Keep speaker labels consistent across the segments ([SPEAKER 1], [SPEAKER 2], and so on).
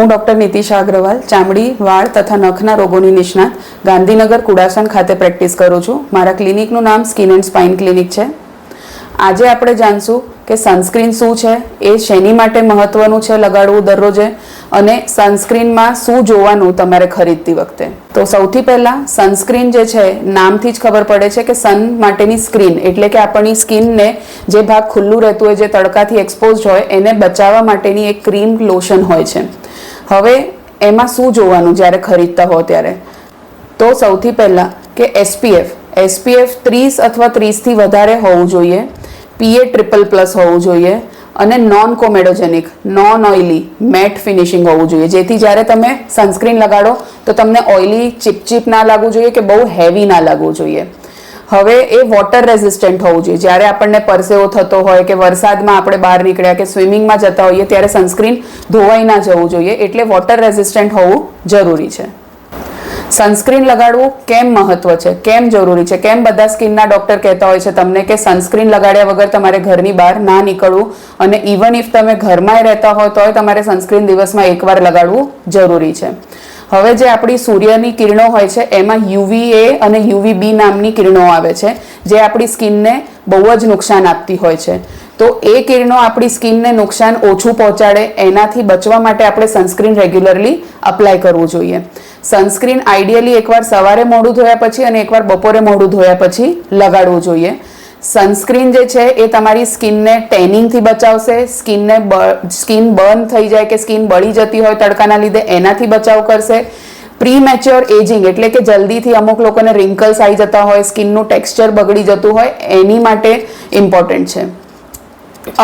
[SPEAKER 1] હું ડૉક્ટર નીતિશા અગ્રવાલ, ચામડી, વાળ તથા નખના રોગોની નિષ્ણાત ગાંધીનગર કુડાસન ખાતે પ્રેક્ટિસ કરું છું. મારા ક્લિનિકનું નામ સ્કિન એન્ડ સ્પાઇન ક્લિનિક છે. આજે આપણે જાણશું કે સનસ્ક્રીન શું છે, એ શેની માટે મહત્વનું છે લગાડવું દરરોજે, અને સનસ્ક્રીનમાં શું જોવાનું તમારે ખરીદતી વખતે. તો સૌથી પહેલાં સનસ્ક્રીન જે છે, નામથી જ ખબર પડે છે કે સન માટેની સ્ક્રીન, એટલે કે આપણી સ્કિનને જે ભાગ ખુલ્લું રહેતું હોય, જે તડકાથી એક્સપોઝ હોય, એને બચાવવા માટેની એક ક્રીમ લોશન હોય છે. હવે એમાં શું જોવાનું જ્યારે ખરીદતા હો ત્યારે? તો સૌથી પહેલાં કે એસપીએફ એસપીએફ ત્રીસ અથવા ત્રીસથી વધારે હોવું જોઈએ. પીએ ટ્રિપલ પ્લસ હોવું જોઈએ. અને non comedogenic non oily matte finishing હોવું જોઈએ. જેથી જ્યારે તમે સનસ્ક્રીન લગાડો તો તમને ઓઇલી ચીપચીપ ના લાગવું જોઈએ કે બહુ હેવી ના લાગવું જોઈએ. હવે એ વોટર રેઝિસ્ટન્ટ હોવું જોઈએ. જ્યારે આપણને પરસેવો થતો હોય કે વરસાદમાં આપણે બહાર નીકળ્યા કે સ્વિમિંગમાં જતા હોઈએ ત્યારે સનસ્ક્રીન ધોવાઈ ના જવું જોઈએ. એટલે વોટર રેઝિસ્ટન્ટ હોવું જરૂરી છે. સનસ્ક્રીન લગાડવું કેમ મહત્વ છે? કેમ જરૂરી છે? કેમ બધા સ્કિનના ડોક્ટર કહેતા હોય છે તમને કે સનસ્ક્રીન લગાડ્યા વગર તમારે ઘરની બહાર ના નીકળવું અને ઇવન ઇફ તમે ઘરમાં રહેતા હોય તોય તમારે સનસ્ક્રીન દિવસમાં એકવાર લગાડવું જરૂરી છે. હવે જે આપણી સૂર્યની કિરણો હોય છે, એમાં યુવીએ અને યુવી બી નામની કિરણો આવે છે, જે આપણી સ્કિનને બહુ જ નુકસાન આપતી હોય છે. તો એ કિરણો આપણી સ્કિનને નુકસાન ઓછું પહોંચાડે, એનાથી બચવા માટે આપણે સનસ્ક્રીન રેગ્યુલરલી અપ્લાય કરવું જોઈએ. સનસ્ક્રીન આઈડિયલી એકવાર સવારે મોઢું ધોયા પછી અને એકવાર બપોરે મોઢું ધોયા પછી લગાડવું જોઈએ. સનસ્ક્રીન જે છે એ તમારી સ્કિનને ટેનિંગથી બચાવશે. સ્કિનને સ્કિન બર્ન થઈ જાય કે સ્કિન બળી જતી હોય તડકાના લીધે એનાથી બચાવ કરશે. પ્રી મેચ્યોર એજિંગ એટલે કે જલ્દીથી અમુક લોકોને રિંકલ્સ આવી જતા હોય, સ્કિનનું ટેક્સચર બગડી જતું હોય, એની માટે ઇમ્પોર્ટન્ટ છે.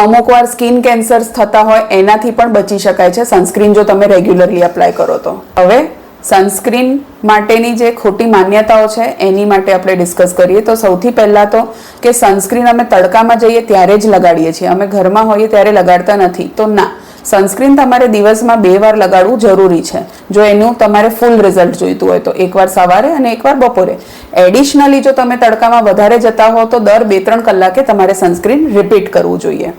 [SPEAKER 1] અમુક વાર સ્કિન કેન્સર્સ થતા હોય, એનાથી પણ બચી શકાય છે. સનસ્ક્રીન જો તમે રેગ્યુલરલી એપ્લાય કરો તો. હવે સનસ્ક્રીન માટેની જે ખોટી માન્યતાઓ છે, એની માટે આપણે ડિસ્કસ કરીએ. તો સૌથી પહેલાં તો કે સનસ્ક્રીન અમે તડકામાં જઈએ ત્યારે જ લગાડીએ છીએ. અમે ઘરમાં હોઈએ ત્યારે લગાડતા નથી. તો ના સનસ્ક્રીન તમારે દિવસમાં બે વાર લગાડવું જરૂરી છે. જો એનું તમારે ફૂલ રિઝલ્ટ જોઈતું હોય તો એકવાર સવારે અને એકવાર બપોરે. એડિશનલી જો તમે તડકામાં વધારે જતા હો તો દર બે ત્રણ કલાકે તમારે સનસ્ક્રીન રિપીટ કરવું જોઈએ.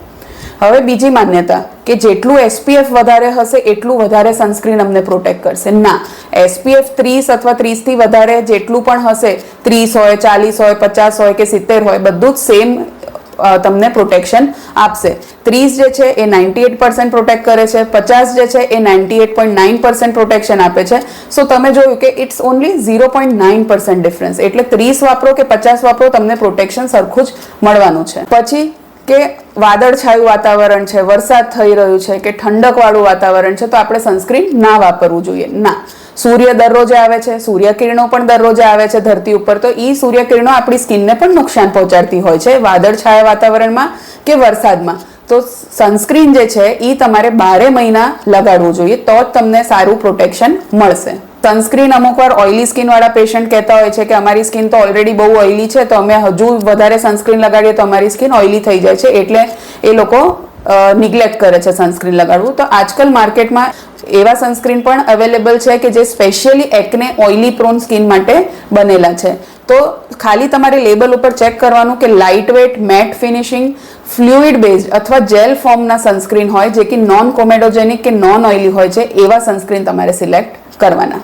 [SPEAKER 1] હવે બીજી માન્યતા કે જેટલું એસપીએફ વધારે હશે, એટલું વધારે સનસ્ક્રીન અમને પ્રોટેક્ટ કરશે. ના એસપીએફ ત્રીસ અથવા ત્રીસથી વધારે જેટલું પણ હશે, ત્રીસ હોય, ચાલીસ હોય, પચાસ હોય કે સિત્તેર હોય, બધું જ સેમ તમને પ્રોટેક્શન આપશે. ત્રીસ જે છે એ નાઇન્ટી એટ પર્સન્ટ પ્રોટેક્ટ કરે છે, પચાસ જે છે એ ninety eight point nine percent protection આપે છે. સો તમે જોયું કે it's only zero point nine percent difference એટલે ત્રીસ વાપરો કે પચાસ વાપરો, તમને પ્રોટેક્શન સરખું જ મળવાનું છે. પછી કે વાદળછાયું વાતાવરણ છે, વરસાદ થઈ રહ્યું છે, કે ઠંડકવાળું વાતાવરણ છે, તો આપણે સનસ્ક્રીન ના વાપરવું જોઈએ. ના. સૂર્ય દરરોજે આવે છે, સૂર્યકિરણો પણ દરરોજે આવે છે ધરતી ઉપર, તો એ સૂર્યકિરણો આપણી સ્કિનને પણ નુકસાન પહોંચાડતી હોય છે, વાદળછાયા વાતાવરણમાં કે વરસાદમાં. તો સનસ્ક્રીન જે છે એ તમારે બારે મહિના લગાડવું જોઈએ, તો જ તમને સારું પ્રોટેક્શન મળશે. સનસ્ક્રીન અમુક વાર ઓઇલી સ્કિનવાળા પેશન્ટ કહેતા હોય છે કે અમારી સ્કિન તો ઓલરેડી બહુ ઓઇલી છે, તો અમે હજુ વધારે સનસ્ક્રીન લગાડીએ તો અમારી સ્કિન ઓઇલી થઈ જાય છે, એટલે એ લોકો નિગ્લેક્ટ કરે છે સનસ્ક્રીન લગાડવું. તો આજકાલ માર્કેટમાં એવા સનસ્ક્રીન પણ અવેલેબલ છે કે જે સ્પેશિયલી એકને ઓઇલી પ્રોન સ્કિન માટે બનેલા છે. તો ખાલી તમારે લેબલ ઉપર ચેક કરવાનું કે light weight matte finishing fluid based અથવા જેલ ફોર્મના સનસ્ક્રીન હોય, જે કે નોન કોમેડોજેનિક કે નોન ઓઇલી હોય છે, એવા સનસ્ક્રીન તમારે સિલેક્ટ કરવાના.